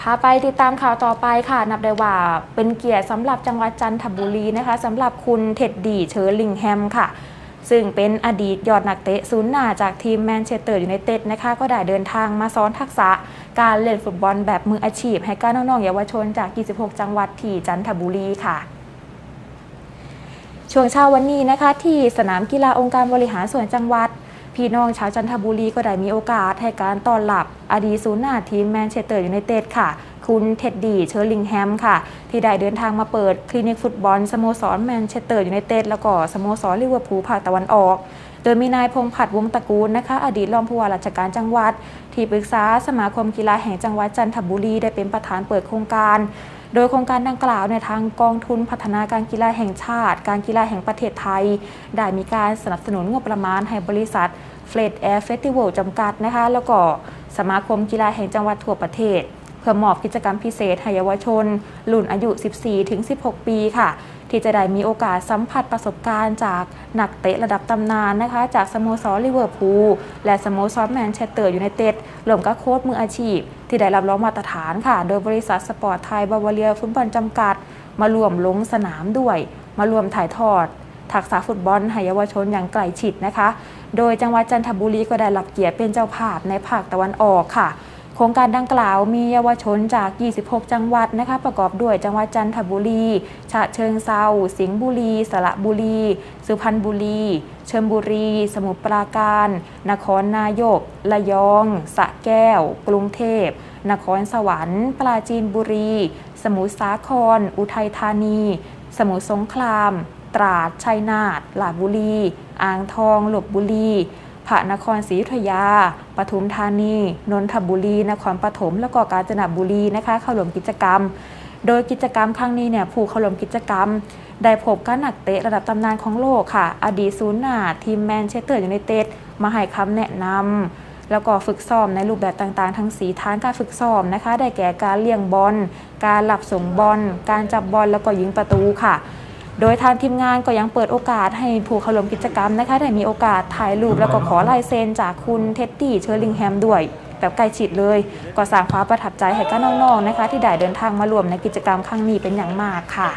พาไปติดตามข่าวต่อไปค่ะ นับได้ว่าเป็นเกียรติสำหรับจังหวัดจันทบุรีนะคะสำหรับคุณเท็ดดี้เชอร์ลิงแฮมค่ะ ซึ่งเป็นอดีตยอดนักเตะศูนย์หน้าจากทีมแมนเชสเตอร์ยูไนเต็ดนะคะ ก็ได้เดินทางมาซ้อนทักษะการเล่นฟุตบอลแบบมืออาชีพ ให้กับน้องๆเยาวชนจาก 26 จังหวัดที่จันทบุรีค่ะช่วงเช้าวันนี้นะคะ ที่สนามกีฬาองค์การบริหารส่วนจังหวัด พี่น้องชาวจันทบุรีก็ได้มีโอกาสให้การต้อนรับอดีตศูนย์หน้าทีมแมนเชสเตอร์ยูไนเต็ดค่ะ คุณเท็ดดี้เชอร์ลิงแฮมค่ะ ที่ได้เดินทางมาเปิดคลินิกฟุตบอลสโมสรแมนเชสเตอร์ยูไนเต็ดแล้วก็สโมสรลิเวอร์พูลภาคตะวันออก โดยมีนายพงษ์ผัดวงตระกูลนะคะ อดีตรองผู้ว่าราชการจังหวัด ที่ปรึกษาสมาคมกีฬาแห่งจังหวัดจันทบุรีได้เป็นประธานเปิดโครงการ โดยโครงการดังกล่าวในทางกองทุนพัฒนาการกีฬาแห่งชาติ การกีฬาแห่งประเทศไทย ได้มีการสนับสนุนงบประมาณให้บริษัทเฟลดแอร์เฟสติวัลจำกัดนะคะแล้วก็สมาคมกีฬาแห่งจังหวัดทั่วประเทศ พื่อมอบกิจกรรมพิเศษให้เยาวชน รุ่นอายุ 14-16 ปีค่ะที่จะได้มีโอกาสสัมผัสประสบการณ์จากนักเตะระดับตำนานนะคะ จากสโมสรลิเวอร์พูลและสโมสรแมนเชสเตอร์ยูไนเต็ดรวมกับโค้ชมืออาชีพ ที่ได้รับรองมาตรฐานค่ะ โดยบริษัทสปอร์ตไทยบาวาเรียฟุตบอลจำกัด มารวมลงสนามด้วย มารวมถ่ายทอด ทักษะฟุตบอลให้เยาวชนอย่างใกล้ชิดนะคะ โดยจังหวัดจันทบุรีก็ได้รับเกียรติเป็นเจ้าภาพในภาคตะวันออกค่ะ ครงการดังกล่าวมีเยาวชนจาก 26 จังหวัดนะคะประกอบด้วยจังหวัดจันทบุรี ฉะเชิงเซาสิงห์บุรี สระบุรี สุพรรณบุรี เชิญบุรี สมุทรปราการ นครนายก ระยอง สะแก้ว กรุงเทพ นครสวรรค์ ปราจีนบุรี สมุทรสาคร อุทัยธานี สมุทรสงคราม ตราด ชัยนาทลาบุรี อ่างทอง หลบบุรี พระนครศรีอยุธยา ปทุมธานี นนทบุรี นครปฐม แล้วก็กาญจนบุรีนะคะ เข้าร่วมกิจกรรม โดยกิจกรรมครั้งนี้เนี่ยผู้เข้าร่วมกิจกรรม ได้พบกับนักเตะระดับตำนานของโลกค่ะ อดีตศูนย์หน้าทีมแมนเชสเตอร์ยูไนเต็ดมาให้คำแนะนำแล้วก็ฝึกซ้อมในรูปแบบต่างๆ ทั้งสีฐานการฝึกซ้อมนะคะ ได้แก่การเลี้ยงบอล การหลับส่งบอล การจับบอลแล้วก็ยิงประตูค่ะ โดยทางทีมงานก็ยังเปิดโอกาสให้ผู้เข้าร่วมกิจกรรมนะคะได้มีโอกาสถ่ายรูปแล้วก็ขอลายเซ็นจากคุณเท็ดดี้เชอร์ลิงแฮมด้วย แบบใกล้ชิดเลย ก็สร้างความประทับใจให้กับน้องๆนะคะ ที่ได้เดินทางมาร่วมในกิจกรรมครั้งนี้เป็นอย่างมากค่ะ